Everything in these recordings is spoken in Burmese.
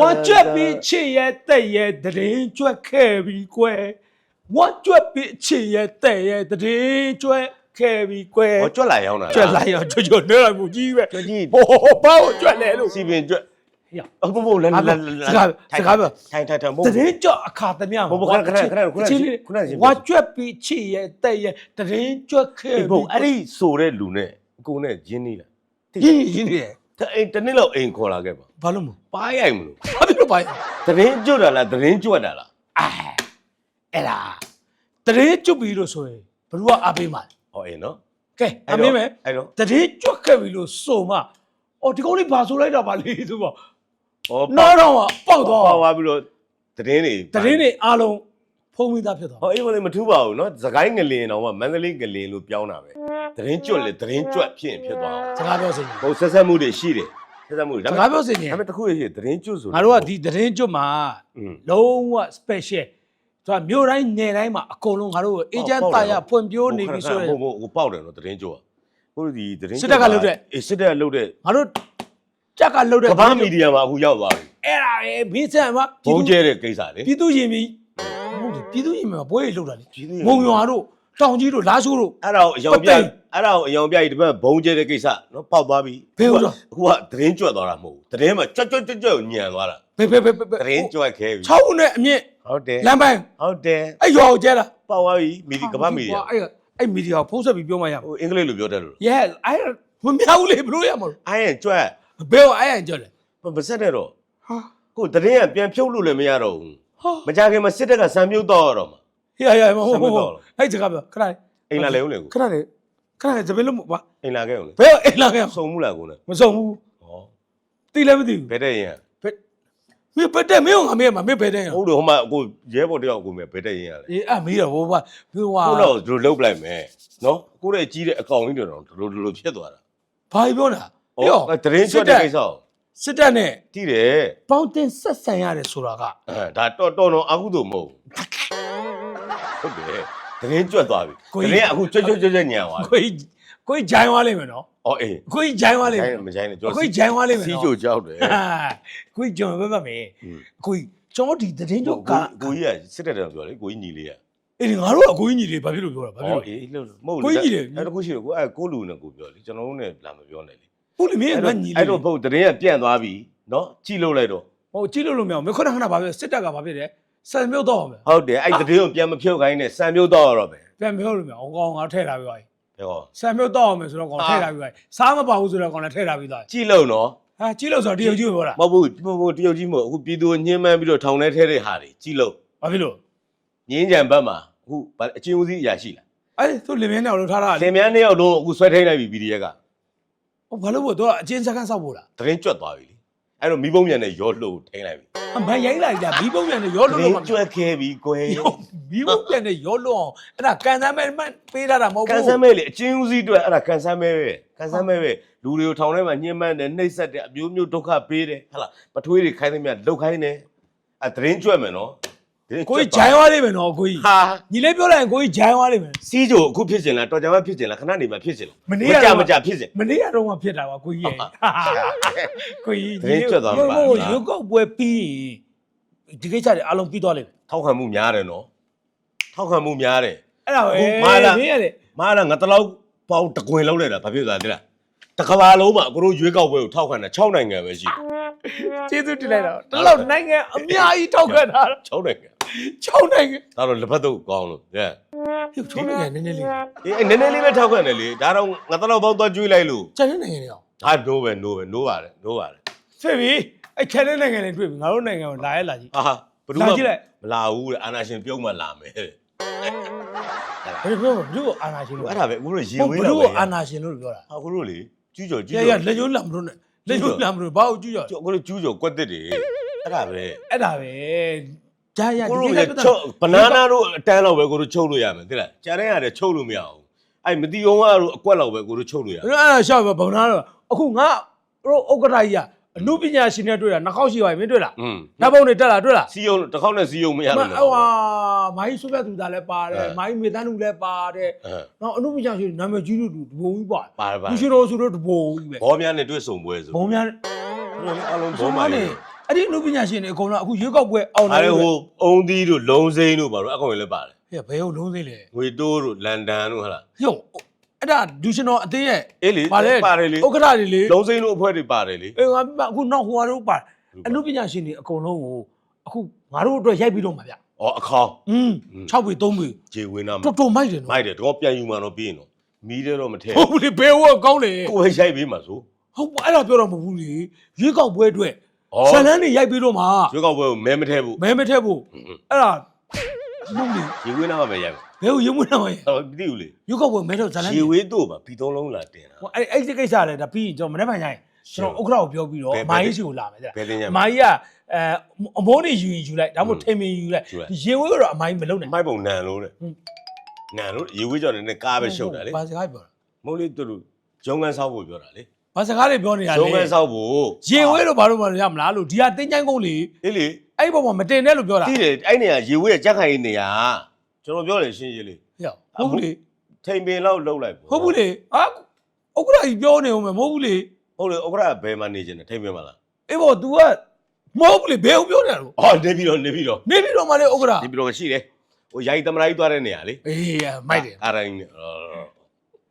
ဝါကြက်ပြီးချစ်ရဲ့တဲ့ရဲ့တရင်ကြွက်ခဲ့ပြီးကွယ်ဝါကြွက်ပြီးချစ်ရဲ့တဲ့ရဲ့တရင်ကြွက်ခဲ့ပြီးကွယ်ဟောကြွက်လာရောက်တာကြွက်လိုက်ရောကြွကြွနေလိုက်မှုကြီးပဲကြွက်ကြီးဟိုဘာကိုကြွက်လဲလို့စီပင်ကြွက်ဟေ့အခုဘုံလဲအားလဲစကားစကားပြောထိုင်ထိုင်ထိုင်ဘုံတရင်ကြွက်အခါသမ ्या ဘုံဘုံခဏခဏခဏခဏချင်းလေးခဏစီဝါကြွက်ပြီးချစ်ရဲ့တဲ့ရဲ့တရင်ကြွက်ခဲ့အေးဘုံအဲ့ဒီဆိုတဲ့လူနဲ့အကိုနဲ့ဂျင်းနေလားရင်းရင်းနေတယ် တဲ့အိမ်တစ်နှစ်လောက်အိမ်ခေါ်လာခဲ့ပါဘာလို့မပါရိုက်မလို့ဘာဖြစ်လို့ပါလဲသတင်းကြွက်တာလားသတင်းကြွက်တာလားအဲအဲ့ဒါတရင်ကြွပြီးလို့ဆိုရင်ဘယ်သူကအားပေးမှာလဲဟောအေးနော်ကဲအမင်းမယ်အဲ့တော့တတိကြွက်ခဲ့ပြီလို့ဆိုမှအော်ဒီကောင်လေးဘာဆိုလိုက်တာပါလေသူပေါ့ဟောနောက်တော့မှပေါက်သွားပါသွားပြီးတော့သတင်းတွေတတိတွေအားလုံး ဖုံးပြီးသားဖြစ်သွားဟောအေးမလေးမထူးပါဘူးနော်သခိုင်းငလင်တော့မှမန္တလေးငလင်လို့ပြောင်းတာပဲသတင်းကြွက်လေသတင်းကြွက်ဖြစ်ရင်ဖြစ်သွားအောင်စကားပြောစင်ကြီးဟိုဆက်ဆက်မှုတွေရှိတယ်ဆက်ဆက်မှုတွေစကားပြောစင်ကြီးဒါပေမဲ့တစ်ခုရှိသတင်းကြွဆို ငါတို့ကဒီတတိကြွမှာอืมလုံးဝ special ဆိုတာမြို့တိုင်းနယ်တိုင်းမှာအကုန်လုံးငါတို့အေဂျင့်တာရဖွံ့ဖြိုးနေပြီဆိုရင် ဟိုဟိုဟိုပေါက်တယ်နော်သတင်းကြွဟိုဒီသတင်းစစ်တပ်ကလုပ်တဲ့ အေးစစ်တပ်ကလုပ်တဲ့ငါတို့ကြက်ကလှုပ်တဲ့ကမ္ဘာမီဒီယာမှာအခုရောက်သွားပြီအဲ့ဒါလေဘေးဆက်မှာဘုံကျဲတဲ့ကိစ္စလေ ပြည်သူရင်ပြီဟုတ်တယ် ပြည်သူရင်မှာပွဲတွေလှုပ်တာလေပြည်သူရင်မုံရွာတို့တောင်ကြီးတို့လာရှိုးတို့ အဲ့ဒါကိုအယောင်ပြပတ်သိမ်းအဲ့ဒါကိုအယောင်ပြကြီးဒီဘက်ဘုံကျဲတဲ့ကိစ္စနော်ပေါက်သွားပြီဘယ်ဟုတ်တော့ အခုကသတင်းကြွသွားတာမဟုတ်ဘူးသတင်းမှာကြွတ်ကြွတ်ကြွတ်ကြွတ်ညံသွားတာဘယ်ဘယ်ဘယ်ဘယ်သတင်းကြွက်ခဲပြီ6ဦးနဲ့အမြင့်ဟုတ်တယ်လမ်းပိုင်းဟုတ်တယ်အဲ့ရွာကိုကျဲတာပေါက်သွားပြီမီဒီကမ္ဘာမီဒီယာအဲ့အဲ့မီဒီယာကိုဖုံးဆက်ပြီးပြောမှရမှာဟိုအင်္ဂလိပ်လိုပြောတတ်လို့ yes အဲ့မမြောက်ဘူးလေဘလို့ရမှာလဲအိုင်းရင်ကြွက်ဘယ်ကိုအဲ့ရကြော်လဲမစက်တဲ့တော့ဟာကိုသတင်းကပြန်ဖြုတ်လို့လည်းမရတော့ဘူးဟာ မကြခင်မှာစစ်တပ်ကစံမြုပ်တော့ရတော့မှာ ဟေးဟေးမဟုတ်ဘူးဆက်မတော့အဲ့စကားပြောခဏလေးအိမ်လာလေဦးလေကိုခဏလေးခဏလေးသပင်းလို့ပါအိမ်လာခဲ့ဦးလေဘယ်ကိုအိမ်လာခဲ့စုံမှုလားကိုနဲ့မစုံဘူးဟောတိလည်းမသိဘူးဘယ်တဲ့ရင်ဘယ်မင်းဘယ်တဲ့မင်းကငါမေးမှာမင်းဘယ်တဲ့ရဟုတ်တယ်ဟိုမှာကိုရဲဘော်တယောက်ကိုမယ်ဘယ်တဲ့ရင်ရလဲအေးအမေးတော့ဟိုကဘယ်ဟွာကိုတော့ဒီလိုလုတ်ပလိုက်မယ်နော်ကိုရဲ့ကြီးတဲ့အကောင်ကြီးတွေတော့ဒီလိုဒီလိုဖြစ်သွားတာဘာပြောတာဟောသတင်းကြွတဲ့ကိစ္စကို စစ်တပ်နဲ့တိတယ်ပေါင်းတင်ဆက်ဆံရတယ်ဆိုတာကအဲဒါတော့တော်တော်အခုတော့မဟုတ်ဘူးဟုတ်တယ်သတင်းကြွသွားပြီသတင်းကအခုကြွကြွကြွကြွညံသွားပြီကိုကြီးကိုကြီးဂျိုင်းသွားလိမ့်မယ်နော်အော်အေးကိုကြီးဂျိုင်းသွားလိမ့်မယ်မကြိုင်းနဲ့ကြောကိုကြီးဂျိုင်းသွားလိမ့်မယ်စီနော်ချိုကြောက်တယ်ဟာကိုကြီးကျွန်တော်ပြောပါမယ်ကိုကြီးကျွန်တော်ဒီသတင်းကိုတော့ကကိုကြီးကစစ်တဲ့တယ်ပြောလေကိုကြီးညီလေးကအေးငါတို့ကကိုကြီးညီတွေဘာဖြစ်လို့ပြောတာဘာဖြစ်အော်လို့အေးလို့မဟုတ်ကိုကြီးကြီးလေအဲ့တခုရှိတယ်ကိုအဲ့ကိုလူနဲ့ကိုပြောလေကျွန်တော်တို့နဲ့လာမပြောနဲ့လေ ဟုတ်လေမင်းကငါညီလေအဲ့တော့ဘုတ်သတင်းကပြန့်သွားပြီနော်ကြည့်လို့လိုက်တော့ဟိုကြည့်လို့လို့မရဘူးမင်းခဏခဏဘာဖြစ်စစ်တပ်ကဘာဖြစ်တယ်စံမြုပ်တော့မယ်ဟုတ်တယ်အဲ့သတင်းကိုပြန်မဖြုတ်ခိုင်းနဲ့စံမျိုးတော့ရတော့ပဲပြန်ပြောလို့မရအောင်ကောင်ငါထည့်ထားပြီးသွားပြီဟောစံမြုပ်တော့မယ်ဆိုတော့ကောင်ထည့်ထားပြီးသွားပြီစားမပါဘူးဆိုတော့ကောင်လည်းထည့်ထားပြီးသွားပြီကြည့်လို့နော်ဟာကြည့်လို့ဆိုတော့တရုတ်ကြီးပြောတာမဟုတ်ဘူးမဟုတ်ဘူးတရုတ်ကြီးမဟုတ်အခုပြည်သူကိုညှင်းမှန်းပြီးတော့ထောင်ထဲထဲတဲ့ဟာတွေကြည့်လို့ဘာဖြစ်လို့ငင်းကြံဘက်မှာအခုဗာအချင်းဦးစီးအရာရှိလားအဲ့သူလင်မင်းနဲ့လို့ထားတာလင်မယားနှစ်ယောက်လုံးအခုဆွဲထိန်လိုက်ပြီ PDF က ဟိုဘာလို့ဘောတော့အချင်းစကန်ဆောက်ဖို့လားသတင်းကြွက်သွားပြီလေအဲ့တော့မိဘုံမြန်နဲ့ရောလှုပ်ထိန်လိုက်ပြီအမရိုင်းလိုက်တာဘီးပုံပြန်နဲ့ရောသလို့တင်းလို့ကြွက်ခဲပြီကွယ်ဘီးပုံပြန်နဲ့ရောလို့အောင်အဲ့ဒါကန်ဆန်းမဲမှပေးထားတာမဟုတ်ကန်ဘူးဆန်းမဲလေအချင်းဦးစီးအတွက်အဲ့ဒါကန်ဆန်းမဲပဲကန်ဆန်းမဲပဲလူတွေကိုထောင်ထဲမှာညှင်းမှန်းတယ်နှိပ်စက်တယ်အမျိုးမျိုးဒုက္ခပေးတယ်ဟဟလားပထွေးတွေခိုင်းသမျှလုတ်ခိုင်းတယ်အဲ့သတင်းကြွက်မယ်နော်သတင်း ကိုကြီးဂျိုင်းသွားလိမ့်မယ်နော်ကိုကြီးဟာညီလေးပြောလိုက်ရင်ကိုကြီးဂျိုင်းသွားလိမ့်မယ်စီးကြိုအခုဖြစ်ချင်လားတော်ကြမ်းမဖြစ်ချင်လားခဏနေမှဖြစ်ချင်လားမနေ့ကကြမကြဖြစ်ချင်မနေ့ကတော့မှဖြစ်တာပါကိုကြီးရဲ့ကိုကြီးသတင်းကျွတ်သွားမှာပါဟိုရုပ်ကောက်ပွဲပြီးရင်ဒီကိစ္စတွေအားလုံးပြီးသွားလိမ့်မယ်ထောက်ခံမှုများတယ်နော်ထောက်ခံမှုများတယ်အဲ့ဒါပဲအခုမာလာမင်းရတယ်မာလာငါတလောက်ပေါင်းတကွင်လောက်လိုက်တာဘာဖြစ်သွားလဲလားတကဘာလုံးမှာကိုတို့ရွေးကောက်ပွဲကိုထောက်ခံတာ6နိုင်ငံပဲရှိတယ်ကျေးဇူးတင်လိုက်တော့တလောက်နိုင်ငံအများကြီးထောက်ခံတာ6နိုင်ငံ 6နိုင်ငံဒါတော့လက်ဖက်တော့ကောင်းလို့ဟဲ့ဒီ6နိုင်ငံနည်းနည်းလေးအေးအဲ့နည်းနည်းလေးပဲထောက်ခံတယ်လေဒါတော့ငါတလောက်ပေါင်းသွားကျွေးလိုက်လို့ကျန်တဲ့နိုင်ငံတွေအောင်ဒါနိုးပဲနိုးပဲနိုးပါတယ်နိုးပါတယ်ဖြစ်ပြီအဲ့ကျန်တဲ့နိုင်ငံတွေတွေ့ပြီငါတို့နိုင်ငံကိုလာရဲလာကြည့်ဟာဟာဘယ်သူလာမှကြည့်လိုက် မလာဘူးတဲ့အာနာရှင်ပြုံးမှလာမယ်တဲ့ဘယ်လိုပြောဘယ်လိုအာနာရှင်လို့အဲ့ဒါပဲအခုတို့ရေဟုတ်ဝေးဘယ်လာလိုပဲအာနာရှင်လို့ပြောတာအခုတို့လေကျူးကျော်ကျူးရကျော်ရလက်ညှိုးလမ်းမလို့နဲ့လက်ညှိုးလမ်းမလို့ဘာကိုကြည့်ရကျော်ကိုကျူးကျော်ကွက်တစ်တွေအဲ့ဒါပဲ အဲ့ဒါပဲ ဂျာရကိုဒီတို့ကိလေစ္စချုပ်ဘနာနာတို့အတန်းလောက်ပဲကိုတို့ချုပ်လို့ရမယ်သိလားကြားတဲ့ရတယ်ချုပ်လို့မရအောင်အဲ့မတီအောင်ကတော့အကွက်လောက်ပဲကိုတို့ချုပ်လို့ရအဲ့ဒါရှောက်ပဲဘုံနာတော့အခုငါတို့ဥက္ကဋ္ဌကြီးကအနုပညာရှင်နဲ့တွေ့တာနှာခေါက်ရှိပါပြီမင်းတွေ့လားอืมဓာတ်ပုံတွေတက်လာတွေ့လား စီယုံတစ်ခေါက်နဲ့စီယုံမရမလို့ဟိုဟာမိုင်းဆုပြသူသားလည်းပါတယ်အဲမိုင်းမေတန်းလူလည်းပါတယ်အဲနောက်အနုပညာရှင်နာမည်ကြီးတို့တဘုံကြီးပါပါတယ်ပါလူရှင်တော်ဆိုတော့တဘုံကြီးပဲဘောများနဲ့တွေ့ဆုံပွဲဆိုဘုံများအလုံးဘုံဘောမာမာနေနေ အဲ့ဒီလူပညာရှင်တွေအကုန်လုံးအခုရွေးကောက်ပွဲအောင်လာအဲ့ဟိုအုံသီးတို့လုံစိမ်းတို့ဘာလို့အကောင်ရလဲပါတယ်ဟဲ့ဘယ်ဟုတ်လုံးသေးလဲငွေတိုးတို့လန်ဒန်တို့ဟလားဟိုအဲ့ဒါဒူရှင်တော်အသေးရဲ့အေးလေပါတယ်လေဥက္ကဋ္ဌတွေလေလုံစိမ်းတို့အဖွဲ့တွေပါတယ်လေအေးငါအခုနောက်ဟိုဟာတို့ပါအလူပညာရှင်တွေအကုန်လုံးကိုအခုငါတို့အတွက်ရိုက်ပြီးတော့မှာဗျဩအခေါင်းอืม6ပြီ3ပြီခြေဝင်းနာတော်တော်မိုက်တယ်နော်မိုက်တယ်တော့ပြန်ယူမှတော့ပြီးရင်တော့မီးတဲ့တော့မထဲဟုတ်ပြီဘယ်ဟုတ်ကောင်းလေကိုယ်ရိုက်ပြီးမှာဆိုဟုတ်ပါအဲ့ဒါပြောတော့မဟုတ်ဘူးလေရွေးကောက်ပွဲအတွက် ဩဇလန်းတွေရိုက်ပြီးတော့မှာရွေးကောက်ပွဲကိုမဲမထည့်ဘူးမဲမထက်ဖို့အဲ့ဒါဟုတ်လေဂျေဝင်းနာမှာပဲရိုက်မှာဘယ်ဟိုရုံးမနာမရဲ့ဟောမသိဘူးလေရွေးကောက်ပွဲမဲတော့ဇလန်းဂျေဝင်းတို့ပါပြီးသုံးလုံးလာတင်တာ ဟိုအဲ့အဲ့ဒီကိစ္စလည်းဒါပြီးရင်ကျွန်တော်မနေ့မှညရင်ကျွန်တော်ဥက္ကဋ္ဌကိုပြောပြီးတော့ဘယ်အမိုင်းရှိကိုလာမယ်တဲ့ဘယ်တင်ကြအမှာမိုင်းကအဲအမိုးနေယူရင်ယူလိုက်ဒါမှမဟုတ်ထိန်မင်ယူလိုက်ယူလိုက်ဒီရေဝဲကတော့အမိုင်းမလုံးနဲ့မိုက်ပုံနန်လို့တဲ့ဟုတ်နန်လို့ရေဝေးကြော်နေနဲ့ကားပဲရှုပ်တာလေဘာစကားပြောတာ မဟုတ်လေသူတို့ဂျုံကန်ဆောက်ဖို့ပြောတာလေ ဘာစကားတွေပြောနေတာဂျုံလဲကန်ဆောက်ဖို့ရေဝဲတော့ဘာလို့မရမလားလို့ဒီဟာတင်းချိုင်းကုန်းလေအေးလေအဲ့ဒီဘောမှာမတင်နဲ့လို့ပြောတာတိတယ်အဲ့နေရာရေဝေးရဲ့ကြက်ခိုင်နေရာကျွန်တော်ပြောတယ်ရှင်းရှင်းလေးဟဲ့ဟုတ်ဘူးလေထိန်ပင်လောက်လှုပ်လိုက်ပေါ့ဟုတ်ဘူးလေဟာဥက္ကဋ္ဌကြီးပြောနေအောင်မဟုတ်ဘူးလေဟုတ်လေဥက္ကရာဘယ်မှာနေကျင်တယ်ထိန်ပင်မှာလားအေးဘော तू ကမဟုတ်ဘူးလေဘယ်ဟုတ်ပြောနေတာလို့အော်နေပြီးတော့နေပြီးတော့နေပြီးတော့မှလေဥက္ကဋ္ဌနေပြီးတော့ရှိတယ်ဟိုယာယီသမရာကြီးသွားတဲ့နေရာလေအေးမိုက်တယ်အားတိုင်းနဲ့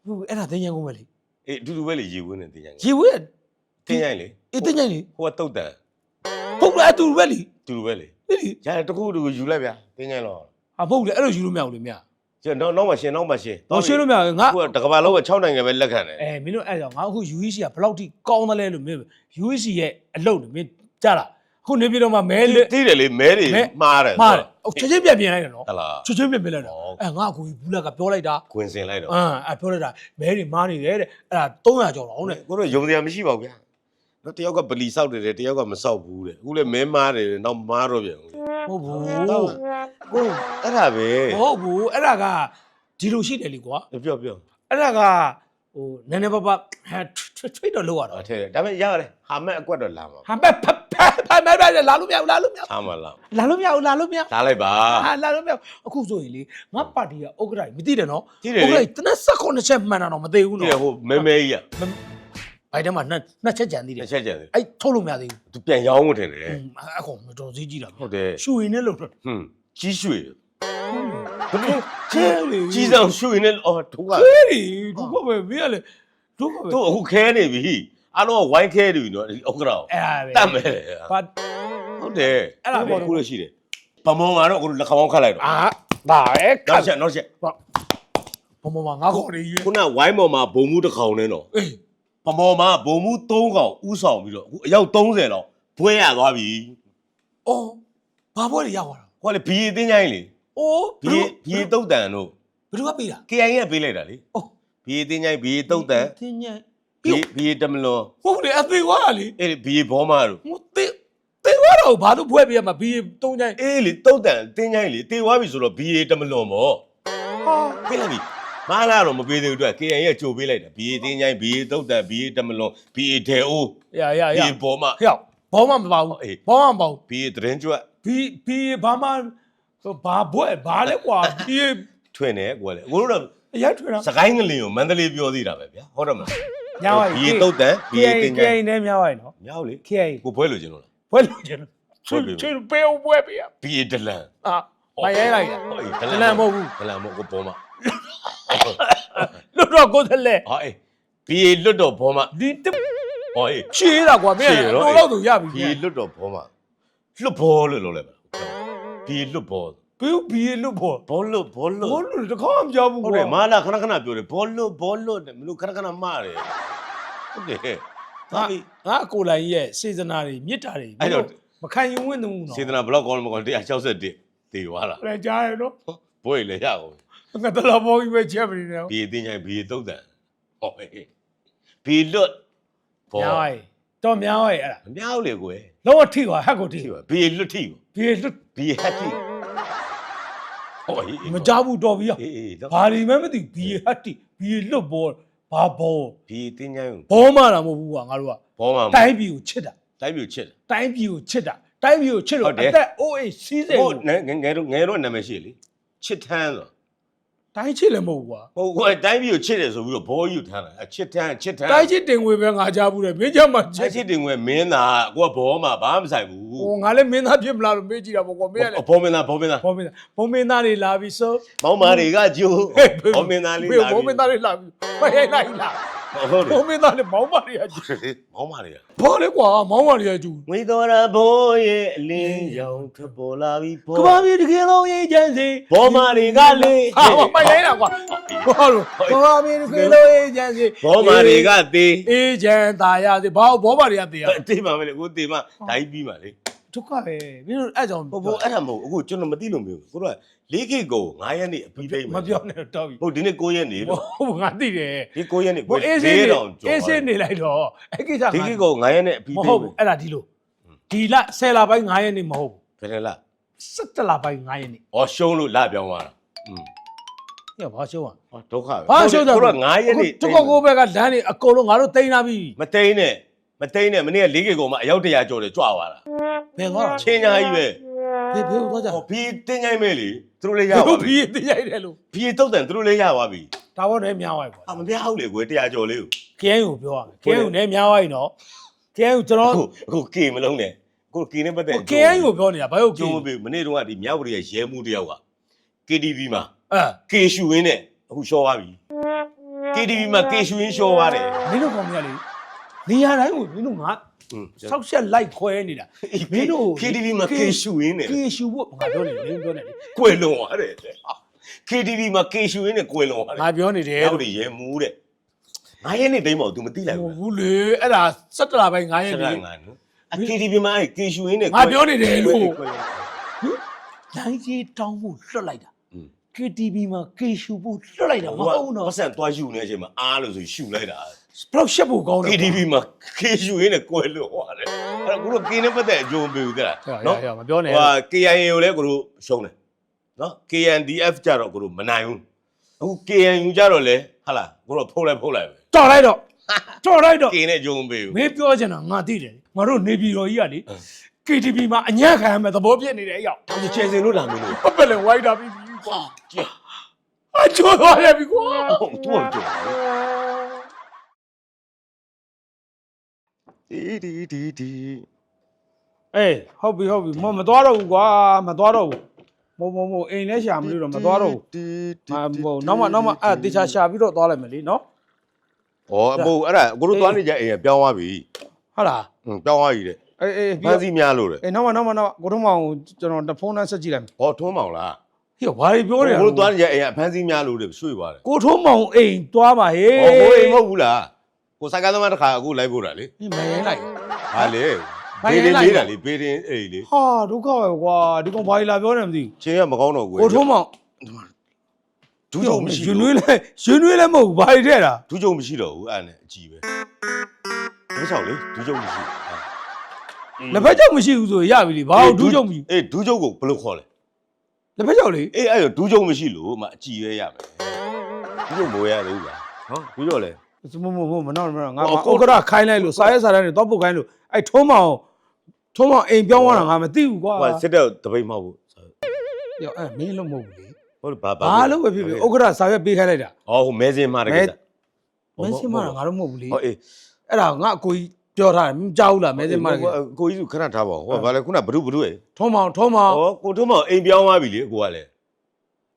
ဟုတ်အဲ့ဒါတင်းချိုင်းကုန်းပဲလေ အေးအတူတူပဲလေရေဝေးနဲ့တင်ကြိုင်ရေဝဲတင်ကြိုင်လေအေးတင်းချိုင်းလေဟိုကတုတ်တန်ဟုတ်လားအတူတူပဲလေအတူတူပဲလေအေးလေရတယ်တခုတခုယူလိုက်ဗျာတင်ကြိုင်တော့ဟာမဟုတ်ဘူးလေအဲ့လိုယူလို့မရဘူးလေမြတ်ကျန်တော့နောက်မှရှင်နောက်မှရှင်တော့ရှင်းလို့မရဘူးငါဟိုကတကဘာလုံးက6နိုင်ငံပဲလက်ခံတယ်အဲမင်းတို့အဲ့ကြောင့်ငါအခု UEC ကဘယ်လောက်ထိကောင်းသလဲလို့မင်း UEC ရဲ့အလုပ်လေမင်းကြားလားအခုနေပြည်တော်မှာမဲလေတိတယ်လေမဲတွေမဲမှားတယ်မှားတယ်အော် ချက်ချင်းပြန်ပြင်လိုက်တယ်နော်ဟလာချက်ချင်းပြန်ပြင်လိုက်တာဩအဲငါအခုဘူးလက်ကပြောလိုက်တာခွင်စင်လိုက်တော့အမ်အဲပြောလိုက်တာမဲတွေမားနေတယ်တဲ့အဲ့ဒါ300ကျော်တော့တဲ့ကိုတော့ယုံစရာမရှိပါဘူးဗျာတော့တယောက်ကပလီဆောက်တယ်တယ်တယောက်ကမဆောက်ဘူးတဲ့အခုလည်းမဲမားတယ်တဲ့နောက်မားတော့ပြန်ဦးဟုတ်ဘူးတော့ဟုတ်အဲ့ဒါပဲဟုတ်ဘူးအဲ့ဒါကဒီလိုရှိတယ်လေကွာပြောပြောအဲ့ဒါက ဟိုနည်းနည်းပါးပါးဟဲထွေးတော့လောက်ရတော့အထဲဒါပေမဲ့ရတယ်ဟာမဲ့အကွက်တော့လာမှာဟာမဲ့ဖဖဖမဲ့ပဲလာလို့မရဘူးလာလို့မရဘူးဟာမလားလာလို့မရဘူးလာလို့မရဘူးလာလိုက်ပါဟာလာလို့မရဘူးအခုဆိုရင်လေငါပါတီကဥက္ကဋ္ဌကြီးမသိတယ်နော်သိတယ်လေဥက္ကဋ္ဌကြီးတနက်16ချက်မှန်တာတော့မသိဘူးဒီနော်ဟိုမဲမဲကြီးကဘိုက်ထဲမှာနှစ်နှစ်ချက်ကြံသေးတယ်တစ်ချက်ကြံတယ်အဲ့ထုတ်လို့မရသေးဘူးသူပြန်ရောင်းဝင်တယ်လေအင်းအကောင်မတော်စည်းကြည့်တာဟုတ်တယ်ရှူရင်နဲ့လို့ထွက်ဟွန်းကြီးရွှေ ချဲလေကြီးဆောင်ရွှေနဲ့အော်ဒုက္ခခဲလေဒုက္ခပဲမင်းကလေဒုက္ခပဲတို့အခုခဲနေပြီအားလုံးကဝိုင်းခဲနေပြီနော်ဒီဥက္ကရာကိုအဲ့ဒါပဲတတ်မယ်ဘာဟုတ်တယ်အဲ့ဒါပဲခုလည်းရှိတယ်ပမောင်ကတော့အခုလက်ခေါင်းခတ်လိုက်တော့အာဒါပဲခနောက်က်ချက်နောက်ချက်ဘုံဘုံမှာငါခေါ်နေရွေးခုနဝိုင်းပေါ်မှာဘုံမှုတစ်ခေါင်နဲ့တော့အေးပမောင်မှာဘုံမှု၃កောင်ဥဆောင်ပြီးတော့အခုအယောက်30လောက်ဘွဲရသွားပြီအော်ဘာဘွဲတွေရောက်သွားတာဟိုကလေဘီအတင်းချိုင်းလေ အိုးဘီဘီတုတ်တန်တို့ ဘယ်သူကပေးတာ KI ကပေးလိုက်တာလေအော် ဘီအတင်းချိုင်းဘီတုတ်တန်တင်းညံဘီဘီတမလွန်ဟုတ်လေအသေးသွားတာလေအဲ့ဒီဘီဘောမာတို့ဟိုတေးတေးသွားတော့ဘာလို့ဘွဲပေးရမှာဘီတုံးချိုင်းအေးလေတုတ်တန်တင်းချိုင်းလေတေသွားပြီဆိုတော့ဘီတမလွန်ပေါ့ဟာပေးလိုက်ပြီမာလာတော့မပေးသေးဘူးအတွက် KI ရဲ့ကြိုပေးလိုက်တာဘီတင်းချိုင်းဘီတုတ်တန်ဘီတမလွန်ဘီဒေအိုရရရဘီဘောမာ ဟဲ့ဘောမမပါဘူးအေး ဘောမမပါဘူးဘီတရင်ကျွတ် ဘီဘီဘာမှ ဘာဘွဲဘာလဲကွာဘီထွင်တယ်ကိုယ်လေကိုတို့တော့အရိုက်ထွေးတာစကိုင်းငလင်ကိုမန္တလေးပြောသေးတာပဲဗျာဟုတ်တယ်မလားညာပါဘီတုတ်တန်ဘီ KI တင်းချို KI င်းနဲ့များပါနော်မြောက်လေ KI ကိုဘွဲလို့ကျင်လို့လားဘွဲလို့ကျင်ချွတ်ချွတ်ပေးဘွဲပေးရဘီဒလန်အာမရိုင်းလိုက်တာဟုတ်အေးဒလန်မဟုတ်ဘူးဒလန်မဟုတ်ကိုဘောမာလွတ်တော့ကိုယ်သက်လဲဟာအေးဘီလွတ်တော့ဘောမာဒီတဟောအေးချေးတာကွာမင်းချေးကတော့တော့တော့သူရပြီဘီလွတ်တော့ဘောမာလွတ်ဘောလို့လို့လဲ ဘီလွတ်ဘောဘီဘီလွတ်ဖို့ဘောလွတ်ဘောလွတ်ဘောလွတ်တခါမှမကြောက်ဘူးဟုတ်တယ်မာလာခဏခဏပြောတယ်ဘောလွတ်ဘောလွတ်တယ်မလို့ခဏခဏမှားတယ်ဟုတ်တယ်ငါဟာဘီငါအကိုလိုင်းရဲ့စေစနာတွေမြစ်တာတွေအဲ့တော့ မခံယူဝင့်ဘူးနော်စေတနာဘလော့ကောင်းမကောင်း161တေသွားတာလည်းကြားရနော်ဘွေလည်းရအောင်ငါတလာဘောကြီးပဲချက်မနေနဲ့ဘီအတင်းချိုင်ဘီတုတ်တန်ဟောအေးဘီလွတ်ဘောများပါတော့များပါအဲ့ဒါမမြောက်လေကွယ်လောကထိသွားဟက်ကိုထိထိပါဘီလွတ်ထိပါ ဘီလွတ်ဘီဟတ်ထိဟောအေးမကြောက်ဘူးတော်ပြီရောအေးအေးတော့ဘာဒီမှမသိဘီဟတ်တီဘီလွတ်ဘောဘာဘောဘီတင်းချိုင်ဘောမတာမဟုတ်ဘူးကွာငါတို့ကဘောမှာတိုင်းပြည်ကိုချစ်တာတိုင်းပြည်ကိုချစ်တယ် တိုင်းပြည်ကိုချစ်တာတိုင်းပြည်ကိုချစ်ဟုလို့တ်တယ် အသက်အိုးအိမ်စီးစိမ်ဟိုကို ငယ်ငယ်ငယ်တို့ငယ်တို့နာမည်ရှိလေချစ်ထန်းဆို တိုင်းချစ်လည်းမဟုတ်ဘူးကွာဟိုကိုတိုင်းပြည်ကိုချစ်တယ်ဆိုပြီးတော့ဘောကြီးကိုထမ်းတယ်အချစ်ထန်းချစ်ထန်းတိုင်းချစ်တင်ငွေပဲငါကြားဘူးတယ်မင်းကြောင့်မှချချစ်စ်ချစ်တင်ငွေမင်းသားကိုကဘောမှာဘာမှမဆိုင်ဘူးဟိုငါလည်းမင်းသားဖြစ်မလားလို့မေးကြည့်တာပေါ့ကွာမင်းကလည်းဘောမင်းသားဘောမင်းသားဘုံမင်းသားဘုံမင်းသားတွေလာပြီဆိုမောင်မာတွေကဂျိုးဘောမင်းသားလေးလာဘုံမင်းသားတွေလာပြီမဟဲ့လိုက်လား ဟုတ်တယ်ဟိုမင်းသားလည်းမောင်းမတွေကကျူလေမောင်းမတွေကဘာလဲကွာမောင်းမတွေကကျူဝိတော်ရဘိုးရဲ့အလင်းရောင်ထပေါ်လာပြီဘောကဘာပြီတကယ်လုံးရေးချမ်းစီဘောမတွေကလေဟာမရိုင်းတာကွာဘာလို့ဘာပြီတကယ်လုံးရေးချမ်းစီဘောမတွေကသေအေးချမ်းသာရစီဘာဘောမတွေကသေရတေးပါမယ်လေကိုတေးမဒါကြီးပြီးပါလေဒုက္ခပဲမင်းတို့အဲ့ကြောင့်ဘောဘောအဲ့ဒါမဟုတ်အခုကျွန်တော်မသိလို့မျိုးကိုတို့က ၄ခေတ်ကို9ရက်နေ့အပြီးသိမ့်မယ် မပြောနဲ့တော့ပြီ ဟုတ်ဒီနေ့9ရက်နေ့လို့ ဟုတ်ငါသိတယ် ဒီ9ရက်နေ့ ဘိုးအေးစင်း ၄ နေ တောင်ကျော် အေးစင်းနေလိုက်တော့အဲ့ကိစ္စ ဒီခေတ်ကို9ရက်နေ့အပြီး မ သိမ့် ဟုတ် မယ် ဘူးအဲ့ဒါဒီလိုဒီလ10လပိုင်း9ရက်နေ့မဟုတ်ဘူး ဘယ်နဲ့လား 17လပိုင်း9ရက်နေ့ ဩရှုံးလို့လာပြောင်းသွားတာอืม ညဘာရှုံးอ่ะ ဟောဒုက္ခပဲ ဘာရှုံးတာ ကိုတော့9ရက်နေ့ တကောကိုဘက်ကလမ်းနေအကုန်လုံးငါတို့တိန်းလာပြီ မသိန်းနဲ့မသိန်းနဲ့မနေ့က၄ခေတ်ကိုမှအယောက်100ကျော်တယ်ကြွသွားတာ ဘယ်သွားတာ ချင်းညာကြီးပဲ ဘယ်ဘယ်ကိုသွားကြဟောဖီးတင်းကြိုင်းမဲလေသူတို့လည်းရဘယ်ပါကိုပြီပြီးသိရိုက်တယ်လို့ဖီးတုတ်တန်သူတို့လည်းရပါပြီဒါဘောနဲ့များသွားပြီကွာအာမပြဟုတ်လေကွယ်100ကျော်လေးကို KN ကိုပြောရမယ် KN ကိုနဲ့များသွားပြီနော် KN ကိုကျွန်တော်အခုအခုကေမလုံးနဲ့အခုကေနဲ့ပတ်သက် KN ကိုပြောနေတာဘာလို့ကျုံ KN မပေးမနေ့တုန်းကဒီမြောက်ပြည်ရဲ့ရဲမှုတယောက်က KTV မှာအဲကေရှူရင်းနဲ့အခုရှော့သွားပြီ KTV မှာကေရှူရင်းရှော့သွားတယ်မင်းတို့ကောင်မရလေနေရာတိုင်းကိုမင်းတို့ငါอืม ဆောက်ဆက်လိုက်ခွဲနေတာမင်းတို့ KTV မှာကေရှူရင်းနဲ့ ကေရှူဖို့ငါပြောနေတယ်ပြောနေတယ် ကွယ်လွန်သွားတယ် KTV မှာကေရှူရင်းနဲ့ကွယ်လွန်သွားတယ် ငါပြောနေတယ် မြောက်ပြည်ရဲမှုတဲ့ငါရဲ့နေသိမ်းမအောင် तू မသိလိုက် ဟို ဘူး ဘူးလေအဲ့ဒါ17လပိုင်း9ရက် ဆက် နေ့ ရငါနော်အ KTV မှာအဲ့ကေရှူရင်းနဲ့ ငါပြောနေတယ်လို့ ကွယ်လွန် လိုင်းကြီးတောင်းဖို့လွတ်လိုက်တာ อืม KTV မှာကေရှူဖို့လွတ်လိုက်တာမဟုတ်တော့ ပတ်စံသွားယူနေတဲ့အချိန်မှာအားလို့ဆိုရှူလိုက်တာ ဘလောက်ရှက်ဖို့ကောင်းတယ် KTV မှာကေရှူရင်းနဲ့ကွယ်လွန်သွားတယ်အဲ့တော့ကိုတို့ကေနဲ့ပတ်သက်အကျိုးမပေးဘူးကြလားနော်မပြောနဲ့ဟိုဟာ KIA ကိုလည်းကိုတို့ရှုံးတယ်နော် KNDF ကြတော့ကိုတို့မနိုင်ဘူးအခု KNU ကြတော့လေဟာလားကိုတို့ဖုတ်လိုက်ဖုတ်လိုက်ပဲတော်လိုက်တော့တော်လိုက်တော့ K နဲ့အကျိုးမပေးဘူးမင်းပြောချင်တာငါသိတယ်ငါတို့နေပြည်တော်ကြီးကလေ KTV မှာအညံ့ခံရမယ်သဘောပြည့်နေတယ်အရောက်ဒါဆိုချယ်စင်လို့လာမင်းတို့ပပလည်းဝိုက်တာပြီးပြီကွာကြည့်အချိုးသွားရပြီကွာဟုတ်တူအောင်ကြ ဒီဒီဒီဒီအေးဟုတ်ပြီဟုတ်ပြီမမသွားတော့ဘူးကွာမသွားတော့ဘူးမမမအိမ်လည်းရှာမလို့တော့မသွားတော့ဘူးဒီအာဟိုနောက်မှနောက်မှအဲ့တေချာရှာပြီးတော့သွားလိုက်မယ်လीနော်ဩအမို့အဲ့ဒါကိုတို့သွားနေကြအိမ်ကပြောင်းသွားပြီဟုတ်လားဟွန်းပြောင်းသွားပြီတဲ့အေးအေးဖပြီးန်တော့စီများလို့တဲ့အေးနောက်မှနောက်မှနောက်ကိုထုံးမအောင်ကျွန်တော်တဖုန်းနဲ့ဆက်ကြည့်လိုက်မယ်ဟောထွန်းမောင်လားဟေ့ဘာတွေပြောနေရကိုလဲတို့သွားနေကြအိမ်ကဖန်စီများလို့တဲ့ရွှေ့သွားတယ်ကိုထုံးမအောင်အိမ်သွားပါဟေးဟောကိုအိမ်မဟုတ်ဘူးလား ကိုစိုက်ကသမားတစ်ခါအခုလိုက်ဖို့တာလေဟေးမရင်လိုက် ဟာလေဘာဘေးလဲရင်လိုက် လေးတာလေဘေးရင်အေးလေဟာဒုက္ခပဲကွာဒီကောင်ဘာကြီးလာပြောနေမသိချင်းကမကောင်းတော့ဘူးဘူးကိုထုံးမအောင်ဒူးချုံမရှိရွှေလို့နွေးလဲရွှေနွေးလဲမဟုတ်ဘူးဘာကြီးတဲ့တာဒူးချုံမရှိတော့ဘူးအဲ့ဒါနဲ့အကြည့်ပဲဘယ်ချောက်လေဒူးချုံမရှိဘူးလက်ဖက်ကြောက်မရှိဘူးဆိုရပြီလေဘာလို့ဒူးကြုံပြီအေးဒူးချုံကိုဘယ်လိုခေါ်လဲလက်ဖက်ကြောက်လေအေးအဲ့တော့ဒူးချုံမရှိလို့မှအကြည့်ရဲရမယ်ဒူးချုံမိုးရတယ်ဟုတ်လားဟောပြီးတော့လေ မမမမနောက်မနောက်ငါအော်မကိုဩကရခိုင်းလိုက်လို့စားရဲစားရဲနဲ့တော့ပုတ်ခိုင်းလို့အဲ့ထုံးမအောင်ထုံးမအောင်အိမ်ပြောင်းသွားတာငါမသိဘူးကွာဟိုစစ်တဲ့တပိတ်မဟုတ်ဘူးပြောအဲ့မင်းလို့မဟုတ်ဘူးလေဟုတ်ဘာဘာလို့ပဲဖြစ်ဖြစ်ဥက္ကရာစာရွက်ပေးခိုင်းလိုက်တာဟောဟိုမဲစင်မှာတကယ်မင်းစင်မတာငါတို့မဟုတ်ဘူးလေဟောအေးအဲ့ဒါငါအကိုကြီးပြောထားတယ်မကြောက်ဘူးလားမဲစင်မတာကိုကြီးခဏထားပါဦးဟောဘာလဲခုနဘဒုဘဒုရဲ့ထုံးမအောင်ထုံးမအောင်ဟောကိုထုံးမောင်အိမ်ပြောင်းသွားပြီလေကိုကလည်း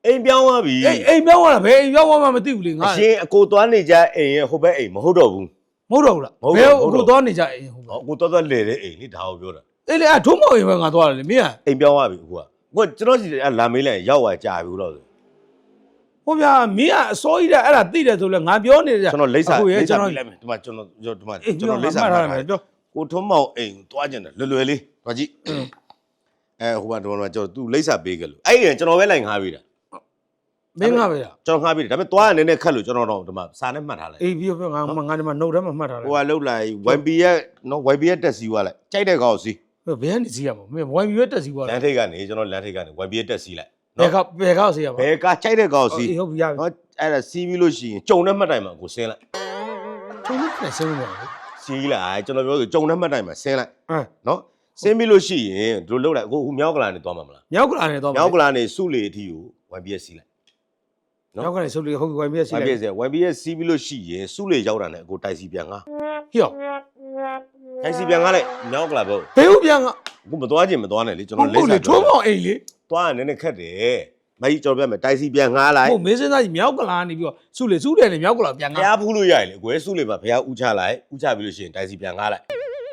အိမ်ပြောင်းသွားပြီအိမ်အိမ်ပြောင်းသွားတာဘယ်အိမ်ပြောင်းသွားမှမသိဘူးလေငါအရှင်အကိုသွားနေကြအိမ်ရဲ့ဟိုဘက်အိမ်မဟုတ်တော့ဘူးမဟုတ်တော့ဘူးလားမဟုတ်ဘယ်တော့ကိုသွားနေကြအိမ်ဟုတ်ဟောကိုသွားသွားလဲတဲ့အိမ်လေဒါကိုပြောတာအေးလေအဲ့ထုံးမအောင်အိမ်ပဲငါသွားတယ်လေမင်းကအိမ်ပြောင်းသွားပြီအခုကကိုကျွန်တော်စီလာမေးလိုက်ရောက်သွားကြာပြီလို့ဆိုဟိုဗျာမင်းကအစိုးရတဲ့အဲ့ဒါသိတယ်ဆိုလဲငါပြောနေကြကျွန်တော်လိမ့်စာအခုရဲ့လိမ့်ကျွန်စာတော်ပြလိုက်မယ်ဒီမှာကျွန်တော်ဒီမှာအေးကျွန်တော်လိမ့်စာမှတ်ပြထားလိုက်တယ်မယ်ပြောကိုထုံးမောင်အိမ်သွားကျင်တယ်လွယ်လွယ်လေးသွားကြည့်အဲဟိုမှာဒီမှာကျွန်တော်သူလိမ့်စာပေးခဲ့လို့အဲ့ဒီကျွန်တော်ပဲလိုက်ငှားပေးတာ မင်းကပဲလားကျွန်တော်ငှားပေးတယ်ဒါပေမဲ့သွားရနည်းနည်းခက်လို့ကျွန်တော်တော့ဒီမှာစာနဲ့မှတ်ထားလိုက်အေးပြီးတော့ငါငါဒီမှာနှုတ်ထဲမှာမှတ်ထားတယ်ဟိုကလောက်လိုက် YB ရဲ့နော် YB ရဲ့တက်စီသွားလိုက်ကြိုက်တဲ့ကောင်စီဘယ်ကနေစီးရမှာမင်းဝိုင်းပြီးတက်စီကွာလမ်းထိပ်ကနေကျွန်တော်လမ်းထိပ်ကနေ YB ရဲ့တက်စီလိုက်ဘယ်ကဘယ်ကောက်စီးရမှာဘယ်ကကြိုက်တဲ့ကောင်စီအေးဟုတ်ပြီရပြီနော်အဲ့ဒါစီးပြီးလို့ရှိရင်ကြုံတဲ့မှတ်တိုင်မှာကိုဆင်းလိုက်ချုံလို့နဲ့ဆင်းလို့ရတယ်ဆစီးလိုက်ကျွန်တော်ပြောဆိုကြုံတဲ့မှတ်တိုင်းမှာဆင်းလိုက်အမ်နော်ဆင်းပြီးလို့ရှိရင်တို့လှုပ်လိုက်အခုဟိုမြောက်ကလာနေသွားမှာမလားမြောက်ကလာနေတော့မြောက်ကလာနေစုလေအထီကိုဝင်ပြီးစီးလိုက် နော်မြောက်ကနေဆုပ်လေးဟုတ်ပြီဝိုင်းပြစီဝင်လိုပြီးက်စီဝင်ပြီးစီးပြီးလို့ရှိရင်စုလေရောက်တာနဲ့အခုတိုက်စီပြန်ငါဟိယောတိုက်စီပြန်ငါလိုက်မြောက်ကလာဘုတ်ဘယ်ဟုတ်ပြန်ကအခုမသွားခြင်းမသွားနဲ့လေကျွန်ဟုတော်တ်လိမ့်ဟုတ်လေထုံးစားပြောမောင်အိမ်လေသွားရနည်းနည်းခက်တယ်မကြီးကျွန်တော်ပြမယ်တိုက်စီပြန်ငါလိုက်ဟုတ်မင်းစင်းသားကြီးမြောက်ကလာနေပြီးတော့စုလေစုတယ်လေမြောက်ကလာပြန်ဘုကရားဖူးလို့ရတယ်လေအကွယ်စုလေမှာဘုရားဥချလိုက်ဥချပြီးလို့ရှိရင်တိုက်စီပြန်ငါလိုက်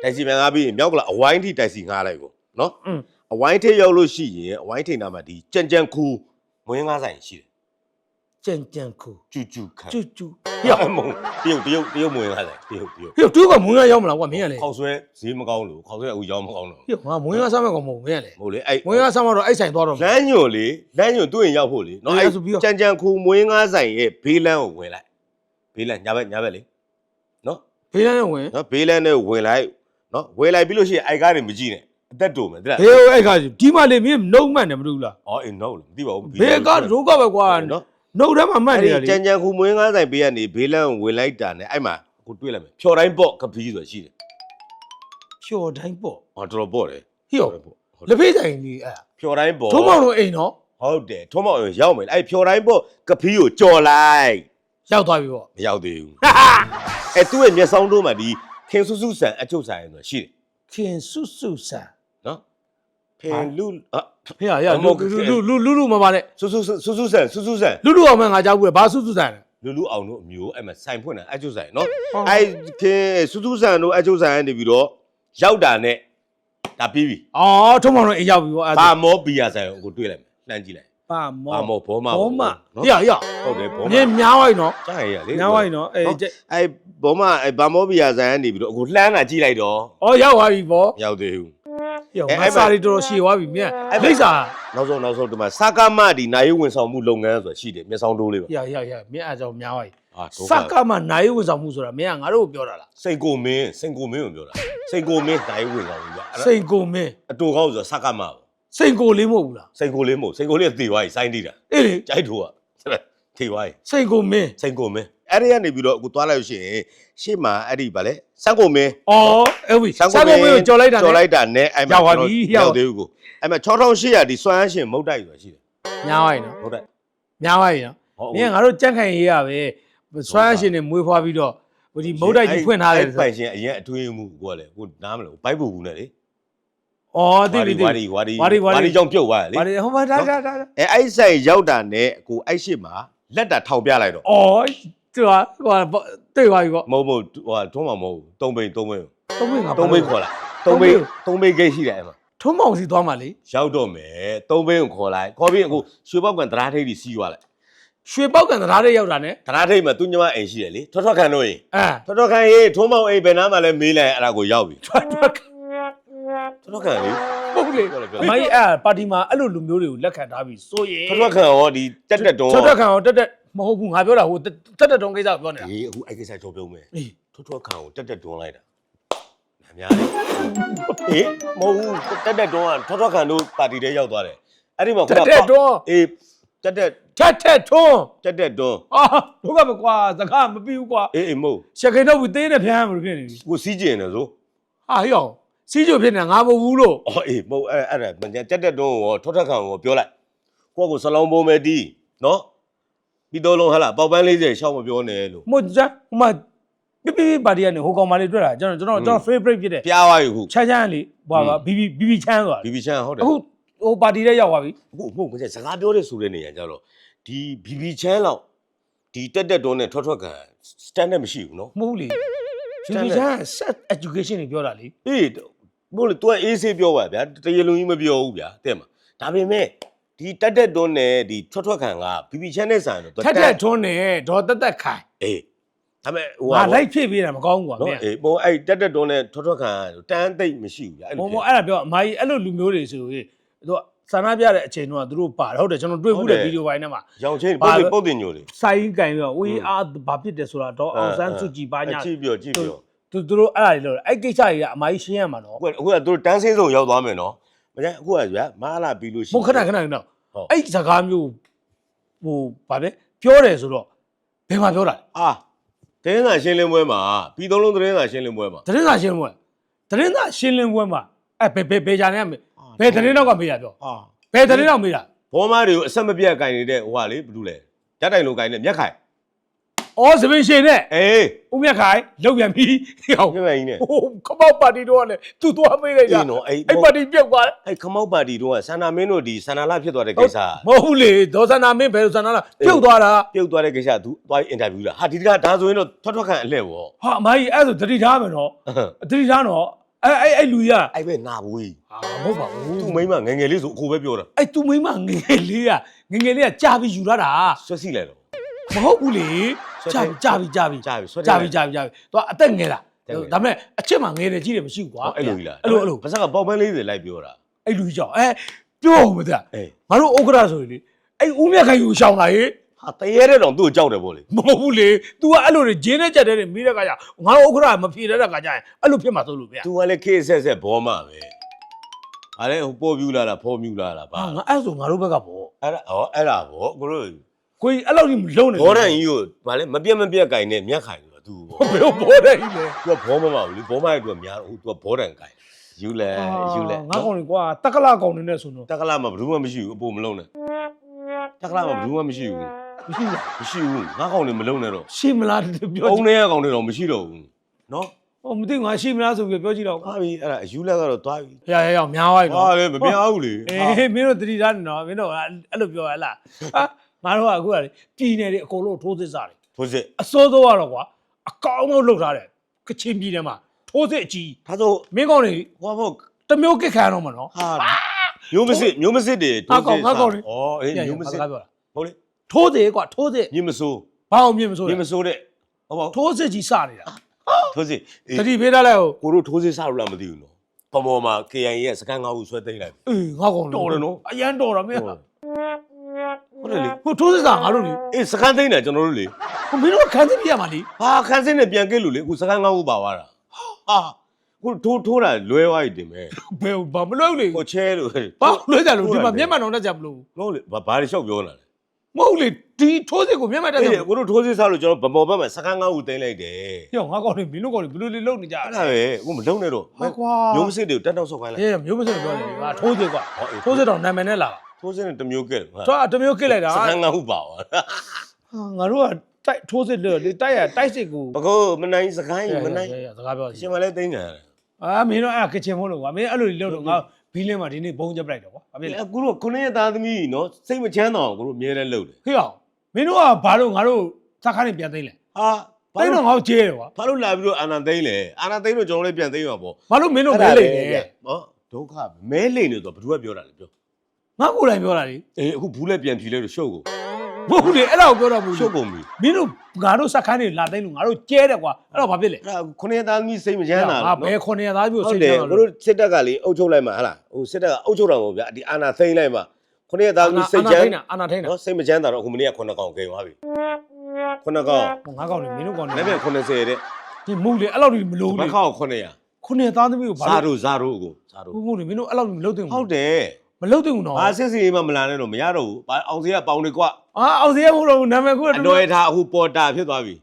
တိုက်စီပြန်ငါပြီးရင်မြောက်ကလာအဝိုင်းထိတိုက်စီငါလိုက်ကိုနော် อืม အဝိုင်းထိရောက်လို့ရှိရင်အဝိုင်းထိနာမှာဒီကြံကြံခူမွေးငါးဆိုင်ရှိတယ် ကြံကြံခုကျူကျူခံကျူကျူဟိယောမဟုတ်တရုတ်တရုတ်တရုတ်မွေးငါးဆိုင်တရုတ်တရုတ်ဟိယောတူကမွေးရရောက်မလားကွာမင်းကလေခေါက်ဆွဲဈေးမကောင်းလို့ခေါက်ဆွဲအခုရောင်းမကောင်းတော့ဟိယောငါမွေးရစားမဲ့ကောင်မဟုတ်မင်းကလေမဟုတ်လေအဲ့မွေးရစားမတော့အဲ့ဆိုင်သွားတော့လမ်းညွန်လေလမ်းညွန်သူ့ရင်ရောက်ဖို့လေနော်အဲ့အဲ့ဒါဆိုပြီးတော့ကြံကြံခူမွေးငါးဆိုင်ရဲ့ဘေးလမ်းကိုဝင်လိုက်ဘေးလမ်းညာဘက်ညာဘက်လေနော်ဖေးလန်းနဲ့ဝင်နော်ဘေးလမ်းနဲ့ဝင်လိုက်နော်ဝင်လိုက်ပြီးလို့ရှိရင်အိုက်ကားတွေမကြည့်နဲ့အသက်တူမယ်တိလားဟေးအဲ့ခါဒီမှာလေမင်းနှုတ်မှတ်တယ်မလို့လားအော်အေး no လို့မသိပါဘူးဘေးကဒုက္ခပဲကွာနော် နှုတ်ထဲမှာမှတ်အဲ့နေဒီတယ်လေကြံကြံခူမွေးငါးဆိုင်ဘေးကနေဘေးလမ်းကိုဝင်လိုက်တာနဲ့အဲ့မှာအခုတွေ့လိုက်မယ်ဖြော်တိုင်းပေါ့ကပီးဆိုတာရှိတယ်ဖြော်တိုင်းပေါ့ဟောတော်တော်ပေါ့တယ်ဟိယောတော်တော်ပေါ့ဟုတ်လက်ဖေးဆိုင်ကြီးအဲ့ဖြော်တိုင်းပေါ့ထုံးမောင်တို့အိမ်နော်ဟုတ်တယ်ထုံးမောင်ရောက်မယ်အဲ့ဖြော်တိုင်းပေါ့ကပီးကိုကြော်လိုက်ရောက်သွားပြီပေါ့မရောက်သေးဘူးအဲ့သူ့ရဲ့မျက်စောင်းတို့မှာဒီခင်ဆုစုဆန်အချုပ်ဆိုင်ဆိုတာရှိတယ်ခင်စုစုဆန် နော်ဖင်လူအဟေးရမဟုတ်လူလူလူလူလူမပါနဲ့ဆုစုဆုစုဆန်ဆုစုဆန်လူလူအောင်မငါကြောက်ဘူးလေဘာစုစုဆန်လဲလူလူအောင်တို့အမျိုးအဲ့မှာဆိုင်ဖွင့်တာအချုပ်ဆိုင်နော်ဟုတ်အဲ့ခင်ဆုစုဆန်တို့အချုပ်ဆိုင်ကနေပြီးတော့ရောက်တာနဲ့ဒါပြီးပြီအော်ထုံးမောင်တို့အိမ်ရောက်ပြီပေါ့အဲ့ဘာမောဘီယာဆိုင်ကိုတွေ့လိုက်မယ်လှမ်းကြည့်လိုက်ပါမောဘာမောဘောမဘောမနော်ဟေးရဟေးရဟုတ်တယ်ဘောမမြင်များဝိုင်းနော်ကြားရရလေများဝိုင်းနော်အေးအဲ့ဘောမအဲ့ဘာမောဘီယာဆိုင်ကနေပြီးတော့အခုလှမ်းတာကြည့်လိုက်တော့အော်ရောက်သွားပြီပေါ့မရောက်သေးဘူး ဟေးအဲ့ငါအဲ့စာရီတော်တော်ရှည်သွားပြီမြင်အဲ့လိမ့်စာနောက်ဆုံးနောက်ဆုံးဒီမှာစကားမဒီနိုင်ဝန်ဆောင်မှုလုပ်ငန်းဆိုတာရှိတယ်မျက်စောင်းတိုးလေးပါဟေးရဟေးရမြင်အားကြောင့်များဝိုင်းအာဒုက္ခစကမှနိုင်ဝန်ဆောင်မှုဆိုတာမင်းကငါတို့ကိုပြောတာလားစိန်ကိုမင်းစိန်ကိုမင်းကိုပြောတာစိန်ကိုမင်းနိုင်ဝန်ဆောင်မှုပြအဲ့ဒါစိန်ကိုမင်းအတူကောင်းဆိုတာစကားမပေါ့စိန်ကိုလေးမဟုတ်ဘူးလားစိန်ကိုလေးမဟုတ်စိန်ကိုလေးကတေသွားပြီစိုင်းတိတာအေးလေကြိုက်ထိုးကတေသွားပြီစိန်ကိုမင်းစိန်ကိုမင်း အဲ့ဒီကနေပြီးတော့အခုသွားလိုက်လို့ရှိရင်ရှေ့မှာအဲ့ဒီဗာလဲစံကိုမင်းအော်အဲ့ဝီစံကိုမင်းကိုကြော်လိုက်တာကြော်နဲ့လိုက်တာနဲ့အဲ့မှာရောက်သွားပြီကျွန်တော်ရောက်ရောက်သေးဘူးကိုအဲ့မှာ6800ဒီစွမ်းရှင်မုတ်တိုက်ဆိုတာရှိတယ်များဝိုင်းနော်မုတ်တိုက်များဝိုင်းနော်ဟုတ်မင်းကငါတို့ကြက်ခိုင်ရေးရပဲစွမ်းရှင်တွေမွေးဖွားပြီးတော့ဟိုဒီမုတ်တိုက်ကြီးဖွင့်ထားတယ်အဲ့ပိုင်ရှင်အရင်အထွေးမှုကိုကလည်းကိုနားမလို့ဘိုက်ပူဘူးနဲ့လေအော်တိတိတိဝါဒီဝါဒီဝါဒီဝါဒီဝါဒီကြောင့်ပြုတ်သွားတယ်လေဘာလဲဟိုမှာဒါဒါဒါအဲအဲ့ဆိုင်ရောက်တာနဲ့ကိုအဲ့ရှေ့မှာလက်တာထောင်ပြလိုက်တော့အော် သူကဟိုတွေ့သွားပြီပေါ့မဟုတ်မဟုတ်ဟိုထုံးမှာမဟုတ်သုံးပိန်သုံးပိန်သုံးမိငါသုံးပိန်ခေါ်လာသုံးပိန်သုံးပိန်ဂိတ်ရှိတယ်အဲ့မှာထုံးမောင်စီသွားမှလေရောက်တော့မယ်သုံးပိန်ကိုခေါ်လိုက်ခေါ်ပြီးအခုရွှေပေါက်ကန်တရားထိပ်ကြီးစီးသွားလိုက်ရွှေပေါက်ကန်တရားတွေရောက်တာ ਨੇ တရားထိပ်မှာသူညမအိမ်ရှိတယ်လေထွတ်ထွတ်ခံတို့ရင်အဲထွတ်ထွတ်ခံရေးထုံးမောင်အိမ်ဘယ်နားမှာလဲမေးလိုက်အဲ့ဒါကိုရောက်ပြီထွက်ထွက်ထွတ်ထွတ်ခံလေ ပုတ်လေပြောလိုက်ပြောအလိုက်မကြီးအဲ့ပါတီမှာအဲ့လိုလူမျိုးတွေကိုလက်ခံထားပြီးစိုးရင်ထွတ်ထွတ်ခံရောဒီတက်တက်တော့ ထွက်ထွက်ခံအောင်တက်တက် မဟုတ်ဘူးငါပြောတာဟိုတက်တက်တုံးကိစ္စပြောနေတာဒီအခုအဲ့ကိစ္စကြောပြောမယ်အေးထွတ်ထွတ်ခံကိုတက်တက်တွန်းလိုက်တာနားများလေအေးမဟုတ်ဘူးတက်တက်တွန်းကထွတ်ထွတ်ခံတို့ပါတီထဲရောက်သွားတယ်အဲ့ဒီမှာတက်တက်တွန်းအေးတက်တက်ထက်ထက်ထွန်းတက်တက်တွန်းအာဒုက္ခမကွာစကားမပြီးဘူးကွာအေးအေးမဟုတ်ရှက်ခိန်တော့ဘူးသေးတဲ့ဖျမ်းမလို့ဖြစ်နေပြီကိုစီးကျင်တယ်ဆိုဟာဟေ့အောင်စီးကြိုဖြစ်နေငါမဟုတ်ဘူးလို့အော်အေးမဟုတ်အဲ့အဲ့ဒါမတက်တက်တွန်းကိုထွတ်ထွတ်ခံကိုပြောလိုက်ကိုကိုစလောင်းပုံးမယ်တီးနော် ပြီးတော့လုံးဟလာပေါက်ပန်း40ရှောက်မပြောနဲ့လို့မဟုတ်ကြဟိုမှာပြပြပြပါတီကနေဟိုကောင်မလေးတွေ့တာကျွန်တော်ကျွန်တော်ကျွန်တော် favorite ဖြစ်တယ်ပြားသွားပြီခုချမ်းချမ်းလေးဟိုပါဘီဘီဘီဘီချမ်းဆိုတာဘီဘီချန်ဟုတ်တယ်အခုဟိုပါတီထဲရောက်သွားပြီအခုမဟုတ်မစစကားပြောတဲ့ဆိုတဲ့နေရာကျတော့ဒီဘီဘီချန်လောက်ဒီတက်တက်တွန်းနဲ့ထွတ်ထွတ်ခံ standard မရှိဘူးနော်မဟုတ်လေဘီဘီချမ်း set education တွေပြောတာလေအေးဘို့လေ तू အေးဆေးပြောပါဗျာတရေလုံးကြီးမပြောဘူးဗျာတဲ့မှာဒါပေမဲ့ ဒီတက်တက်တွန်းနဲ့ဒီထွတ်ထွတ်ခံကဘီဘီချန်နဲ့ဆိုင်တော့ထက်ထက်ထွန်းနေဒေါ်တက်တက်ခိုင်အေးဒါပေမဲ့ဟိုငါလိုက်ဖြစ်ပေးတာမကောင်းဘူးကွာနော်မင်းအေးဟိုအဲ့တက်တက်တွန်းနဲ့ထွတ်ထွတ်ခံတန်းသိမ့်မရှိဘူးဗျာအဲ့မောလိုမောအဲ့ဒါပြောအမကြီးအဲ့လိုလူမျိုးတွေဆိုရင်သူကဆန္ဒပြတဲ့အချိန်တော့သူတို့ပါတယ်ဟုတ်တယ်ကျွန်တော်တွေ့ဘူးတဲ့ဗီဒီယိုပိုင်းထဲမှာရောင်ချင်းပါပုတ်ပဲတင်ပုတ်တင်ညိုတွေစိုင်းကင်ပြီးတော့ဝေးအားဘာဖြစ်တယ်ဆိုတာတော့အောင်ဆန်းစုကြည်ပါညာကြည့်ပြောကြည့်ပြောသူသူတို့အဲ့ဒါတွေလို့အဲ့ကိစ္စတွေကအမကြီးရှင်းရမှာနော်အခုကအခုကသူတန်းစင်းစုံရောက်သွားမယ်နော်မကျအခုကဗျာမာလာပြီးလို့ရှိမဟုတ်ခဏခဏခဏဟုတ် အဲ့စကားမျိုးဟိုဗာလဲပြောတယ်ဆိုတော့ဘယ်မှာပြောတာလဲအာတင်းစာရှင်းလင်းပွဲမှာပြီးသုံးလုံးတင်းစာရှင်းလင်းပွဲမှာသတင်းစာရှင်းလင်းပွဲသတင်းစာရှင်းလင်းပွဲမှာအဲဘယ်ဘယ်ဘယ်ဂျာနေရမေဘယ်သတင်းတော့ကမေးတာပြောဟာဘယ်သတင်းတော့မေးတာဘောမားတွေကိုအဆက်မပြတ်ကင်နေတဲ့ဟိုဟာလေဘာလို့လဲဓာတ်တိုင်လိုကင်နေမြက်ခိုင် ဩစပင်ရှင်နဲ့အေးဦးမြတ်ခိုင်လောက်ပြန်ပြီဟောပြည့်မကြီးနဲ့ဟိုခမောက်ပါတီတော့လည်းသူ့သွားမေးလိုက်တာအေးနော်အဲ့အဲ့ပါတီပြုတ်သွားတယ်အဲ့ခမောက်ပါတီတော့ဆန္ဒမင်းတို့ဒီဆန္ဒလာဖြစ်သွားတဲ့ကိစ္စမဟုတ်ဘူးလေဒေါ်စနာမင်းဘယ်လိုစနာလားပြုတ်သွားတာပြုတ်သွားတဲ့ကိစ္စ तू သွားအင်တာဗျူးလာဟာဒီတကဒါဆိုရင်တော့ထွက်ထွက်ခံအလှဲ့ဗောဟာအမကြီးအဲ့ဒါဆိုတတိထားမယ်နော်တတိထားနော်အဲ့အဲ့အဲ့လူကြီးကအဲ့ပဲနာဘူးဟာမဟုတ်ပါဘူးသူ့မိန်းမငယ်ငယ်လေးဆိုအခုပဲပြောတာအဲ့သူမိမငယ်ငယ်လေးကငယ်ငယ်လေးကကြာပြီးယူလာတာဆွတ်စီလိုက်တော့မဟုတ်ဘူးလေဆွဲ ကြာတယ်ပြီကြာပြီကြာပြီကြာပြီဆွဲတယ်ကြာပြီကြာပြီကြာပြီသူကအသက်ငယ်တာတက်ငယ်ဒါပေမဲ့အချက်မှငယ်တယ်ကြီးတယ်မရှိဘူးကွာအဲ့လိုကြီးလားအဲ့လိုအဲ့လိုပါစကပေါက်ပန်းလေးတွေလိုက်ပြောတာအဲ့လူကြီးကြောင့်အဲပြောဦးမတဲ့အေးငါတို့ဥက္ကရာဆိုရင်လေအဲ့ဦးမြတ်ခိုင်ကိုရှောင်းလာရေးဟာတရေတဲ့တော့သူ့ကိုကြောက်တယ်ဗောလေမဟုတ်ဘူးလေ तू ကအဲ့လိုတွေဂျင်းနဲ့ကြက်တဲ့တွေမိတဲ့ခါကျငါတို့ဥက္ကရာမဖြေတဲ့ခါကျရင်အဲ့လိုဖြစ်မှာဆိုလို့ဗျာသူကလည်းခေတ်ဆက်ဆက်ဘောမပဲဟာလေဟိုပေါ်ပြူလာတာဖော်မြူလာတာပါဟာငါအဲ့ဆိုငါတို့ဘက်ကပေါ့အဲ့ဒါဟောအဲ့ဒါဗောကိုတို့ ကိုကြီးအဲ့လောက်ကြီးမလုံးနဲ့ဘောရန်ကြီးကိုဗာလေမပြတ်မပြတ်ကင်နေမြက်ခိုင်ဆိုတော့သူဗောဘယ်လိုဘောတဲ့ကြီးလဲသူကဘောမမဘူးလေဘောမရဲ့သူကများတော့သူကဘောတန်ကင်ယူလဲယူလဲငါကောင်ကြီးကွာတက္ကလာကောင်နေနဲ့ဆိုတော့တက္ကလာမှာဘယ်သူမှမရှိဘူးအပေါ်မလုံးနဲ့တက္ကလာမှာဘယ်သူမှမရှိဘူးမရှိဘူးမရှိဘူးငါကောင်နေမလုံးနဲ့တော့ရှေ့မလားပြောအုံကြည့်နေရကောင်တွေတော့မရှိတော့ဘူးနော်ဟိုမသိဘူးငါရှေ့မလားဆိုပြီးပြောကြည့်တော့ဟာပြီအဲ့ဒါအယူလက်ကတော့သွားပြီရရရများသွားပြီဟာနော်လေမပြောဘူးလေအေးမင်းတို့တတိထားနေနော်မင်းတို့အဲ့လိုပြောရလားဟာ ငါတို့ကအခုကပြည်နယ်တွေအကုန်လုံးထိုးစစ်စားတယ်ထိုးစစ်အစိုးစိုးကတော့ကွာအကောင်းဆုံးလုပ်ထားတယ်ကချင်ပြည်နယ်မှာထိုးစစ်အကြီးဒါဆိုမင်းကောင်တွေဟောဘောတစ်မျိုးကစ်ခံရတော့မှာနော်ဟာမျိုးမစစ်မျိုးမစစ်တွေငါကောင်ငါကောင်လေဩအေးမျိုးမစစ်ဘာပြောတာဟုတ်လေထိုးစစ်ကွာထိုးစစ်မြင့်မစိုးဘာအောင်မြင်မဆိုးမြလဲင့်မစိုးတဲ့ဟောဘောထိုးစစ်ကြီးစနေတာထိုးစစ်အေးတတိဖေးထားလိုက်ဟိုကိုတို့ထိုးစစ်စားလို့လားမသိဘူးနော်ပမော်မှာ KIA ရဲ့စကန်ငါးခုဆွဲသိမ်းလိုက်အေးငါကောင်တော်တယ်နော်အရန်တော်တာမင်း ဟုတ်ဟုတ်တယ်လေဟိုထိုးစစ်စားငါတို့လေအေးစကန်သိမ်းတယ်ကျွန်တော်တို့လေဟိုမင်းတို့ခန်းစစ်ပြရမှာလေဟာခန်းစင်းနဲ့ပြန်ကဲလို့လေအခုစကန်ငါးခုပါသွားတာဟာကိုထိုးထိုးတာလွဲသွားပြီတင်မယ်ဘယ်ဘာမလုပ်လေကိုချဲလို့ဘာလွှဲကြလို့ဒီမှာမျက်မှန်တော့တတ်ကြမလို့ဟုတ်လေဘာဘာတွေလျှောက်ပြောလာလဲမဟုတ်လေဒီထိုးစစ်ကိုမျက်မှန်တတ်ကြအေးကိုတို့ထိုးစစ်စားလို့ကျွန်တော်ဗမော်ဘက်မှာစကန်ငါးခုသိမ်းလိုက်တယ်ပြောငါကောင်တွေမင်းတို့ကောင်တွေဘယ်လိုလေလုပ်နေကြအဲ့ဒါပဲအခုမလုံးနဲ့တော့ဟာကွာမျိုးမစစ်တွေကိုတက်တော့ဆုတ်ခိုင်းလိုက်အေးမျိုးမစစ်ပြောတယ်ငါထိုးစစ်ကွာဟောအေးထိုးစစ်တော့နာမည်နဲ့လာတာ ထိုးစစ်နဲ့တစ်မျိုးကဲတယ်ဟာတော့တမျိုးကစ်လိုက်တာစကန်ငါးခုပါသွားဟာငါတို့ကတိုက်ထိုးစစ်လေတိုက်ရတိုက်စစ်ကိုဘကောမနိုင်စကိုင်းမနိုင်စကားပြောရှင်မလဲသိမ်းကြတယ်အာမင်းတို့အဲ့ကချင်မို့လို့ကွာမင်းအဲ့လိုလုပ်တော့ငါဘီလင်းမှာဒီနေ့ဘုံချက်ပလိုက်တော့ကွာဘာဖြစ်လဲအခုတော့ခုနှစ်ရက်သားသမီးနော်စိတ်မချမ်းတော့ကိုတို့အမြဲတမ်းလုပ်တယ်ခေအောင်မင်းတို့ကဘာလို့ငါတို့သခါနဲ့ပြန်သိမ့်လဲဟာဘာသိမ့်လို့တော့ငါတို့ကျဲတယ်ကွာဘာလို့လာပြီးတော့အာနာသိမ်းလဲအာနာသိမ်းတော့ကျွန်တော်လည်းပြန်သိမ်းမှာပေါ့ဘာလို့မင်းတို့မဲလိမ့်လဲဟောဒုက္ခမဲလိမ့်နေတော့ဘယ်သူကပြောတာလဲပြော ငါကိုယ်တိုင်ပြောတာလေအေးအခုဘူးလည်းပြန်ဖြီလဲလို့ရှုပ်ကိုမဟုတ်လေအဲ့ဒါကိုပြောတော့ဘူးရှုပ်ကုန်ပြီမင်းတို့ငါတို့စခန်းတွေလာသိမ့်လို့ငါတို့ကျဲတယ်ကွာအဲ့တော့ဘာဖြစ်လဲအဲ့ဒါခုနှစ်ရက်သားသမီးစိတ်မချမ်းသာငါဘယ်ခုနှစ်သားမျိုးဟုစိတ်တ်တယ်ချမ်းသာကိုလို့တို့စစ်တပ်ကလေအုပ်ချုပ်လိုက်မှာဟလားဟိုစစ်တပ်ကအုပ်ချုပ်တာမဟုတ်ဗျာဒီအာနာသိမ်းလိုက်မှာခုနှစ်ရက်သားသမီးစိတ်ချမ်းအာနာထိန်တာနော်စိတ်မချမ်းသာတော့အခုမနေ့ကခုနှစ်ကောင်ကိန်းသွားပြီခုနှစ်ကောင်ငါကောင်နေမင်းတို့ကောင်နေလည်းပြန်90တဲ့ဒီမူလေအဲ့လောက်ကြီးမလို့ဘလေက်ခေါက်900ခုနှစ်သားသမီးကိုဘာဇာလို့တို့ဇာတို့ကိုဇာတို့ဘူးမလို့မင်းတို့အဲ့လောက်ကြီးမလုပ်သင့်ဟုဘူးတ်တယ် မလုပ်သင့်ဘူးနော်ဘာစစ်စီမှမလာနဲ့တော့မရတော့ဘူးဘာအောင်စီကပေါင်တွေကွာအာအောင်စရမဟုတ်တော့ဘူးနာမည်ကိုအတော်ရထားအခုပေါ်တာဖြစ်သွားပြီ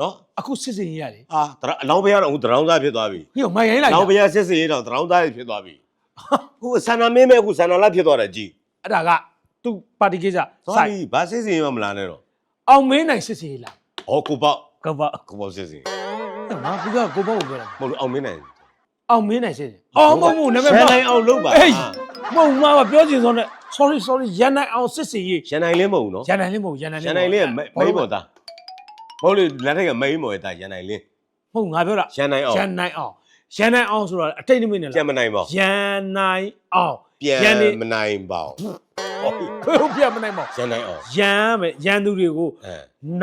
နော်အခုစစ်စင်ကြီးရတယ်ဟာတရအလောင်းဘုရားတော့အခုတရောင်းသားဖြစ်သွားပြီဟိုမိုင်ရိုင်းလိုက်လောင်းဘုရားစစ်စီတော့တရောင်းသားဖြစ်သွားပြီအခုဆန္ဒမင်းမဲ့အခုဆန္ဒလာဖြစ်သွားတယ်ကြည်အဲ့ဒါကသူပါတီကိစ္စသွားဆိုင်ပြီဘာစစ်စီမှမလာနဲ့တော့အောင်မင်းနိုင်စစ်စင်ကြီးလားဟောကိုပေါ့ကဘာကိုပေါ့စစ်စီငါကူကကိုပေါ့ကိုပြောတာမဟုတ်လို့အောင်မင်းနိုင်အောင်မင်းနိုင်စစ်စင်အော်မဟုတ်ဘူးနာမည်ရှပါန်နိုင်အောင်လုပ်ပါအေး မဟုတ်မှာပြောချင်စောနဲ့ sorry sorry ရန်နိုင်အောင်စစ်စင်ကြီးရှန်နိုင်လင်းမဟုတ်ဘူးနော်ရန်နိုင်လေးမဟုတ်ရန်နိုင်လေးရှန်နိုင်လင်းကမိန်းမော်သားမဟုတ်လေလက်ထက်ကမိန်းမော်ရဲ့သားရန်နိုင်လင်းဟုတ်ငါပြောတာရှန်နိုင်အောင်ရန်နိုင်အောင်ရန်နိုင်အောင်ဆိုတာအတိတ်နိမိတ်နဲ့ကြံလားမနိုင်ပါရန်နိုင်အောင်ပြန်ရန်နေမနိုင်ပါဟုတ်ပြမနိုင်ပါရန်နိုင်အောင်ရန်မယ်ရန်သူတွေကိုအဲန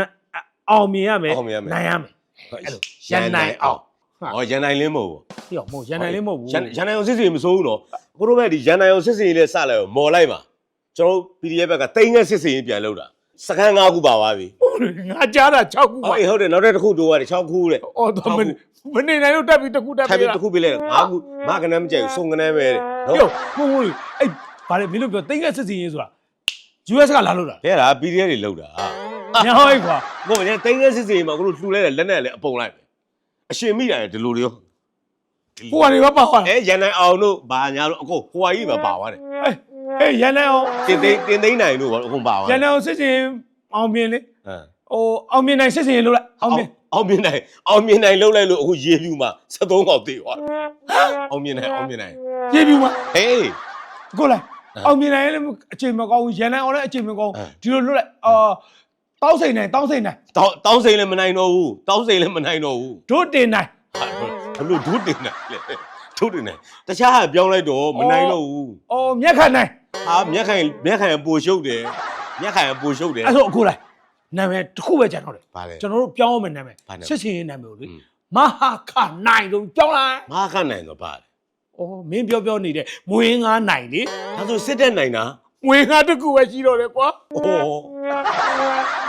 အောင်မြင်ရမယ်အောင်မြင်ရမယ် နိုင်ရမယ် အဲ့လိုရန်နိုင်အောင် ဟောရန်နိုင်လင်းမဟုတ်ဘူးဟေ့မဟုတ်ရန်နိုင်လေးမဟုတ်ဘူးရန်ရန်နိုင်အောင်စစ်စီမစိုးဘူးနော်ကိုတို့ဘက်ဒီရန်နိုင်အောင်စစ်စီလေးစလိုက်ရောမော်လိုက်ပါကျွန်တော်တို့ PDF ဘက်ကတိန်းငယ်စစ်စီပြန်လောက်တာစကန်၅ခုပါသွားပြီငါကြားတာ6ခုပါဟုတ်အေးဟုတ်တယ်နောက်တစ်ခုတိုးရတယ်6ခုတဲ့အော်တော့မနေမနေနိုင်လို့တက်ပြီးတစ်ခုတက်ထိုင်ပြီးပြီးတစ်ခုပြလဲ၅ခုမကနမ်းမကြိုက်ဘူးစုံကနမ်းပဲတဲ့ဟေ့နော်ဟုတ်ဟုတ်အဲ့ဗါလေမင်းတို့ပြောတိတ်ငယ်စစ်စင်ရေးဆိုတာ US ကလာလို့လားဘယ်ဟာ PDF တွေလောက်တာညာဟောကွာ ကိုမင်းတိုင်းငယ်စစ်စစ်မှာကိုတို့လှူလိုက်တယ်လက်နဲ့လည်းအပုံလိုက်မယ် အရှင်မိတာရဒီလိုတွေရောဟိုကနေပါပါသွားအဲရန်နိုင်အောင်တို့ဘာညာတို့အကုန်ဟိုဟာကြီးပဲပါသွားတယ်အေးရန်နေအောင်တင်သိန်းတင်သိန်းနိုင်တို့ဘာအကုန်ပါသွားရန်နေအောင်စစ်စင်အောင်မြင်လေဟမ်ဟိုအောင်မြင်နိုင်စစ်စင်လို့လိုက်အောင်မြင်အောင်မြင်နိုင်အောင်မြင်နိုင်လှုပ်လိုက်လို့အခုရေပြူမှာ73កောက်သေးသွားအောင်မြင်နိုင်အောင်မြင်နိုင်ပြေးပြီမဟေး ကိုလိုက်အဲအောင်မြင်နိုင်လည်းအချိန်မကောင်းဘူးရန်နေအောင်လည်းအချိန်မကောင်းအဲဒီလိုလွတ်လိုက်အာ တောင်းစိန်နိုင်တောင်းစိန်နိုင်တောင်းတောင်းစိန်လည်းမနိုင်တော့ဘူးတောင်းစိန်လည်းမနိုင်တော့ဘူးဒုတင်နိုင်ဟာဘလို့ဒုတင်နိုင်လဲဒုတင်နိုင်တခြားဟာပြောင်းလိုက်တော့မနိုင်တော့ဘူးအော်မျက်ခံနိုင်ဟာမျက်ခံမျက်ခံပူရှုပ်တယ်မျက်ခံပူရှုပ်တယ်အဲ့တော့အခုလိုက်နာမည်တစ်ခုပဲကြံတော့တယ်ဘာလဲကျွန်တော်တို့ပြောင်းအောင်မယ်နာမည်ဆက်ရှင်ရေးနာမည်ကိုလေမဟာခနိုင်တော့ပြောင်းလိုက်မဟာခနိုင်တော့ဘာလဲအော်မင်းပြောပြောနေတဲ့မွေးငါနိုင်လေဒါဆိုစစ်တဲ့နိုင်တာမွေးငါတစ်ခုပဲရှိတော့တယ်ကွာအော်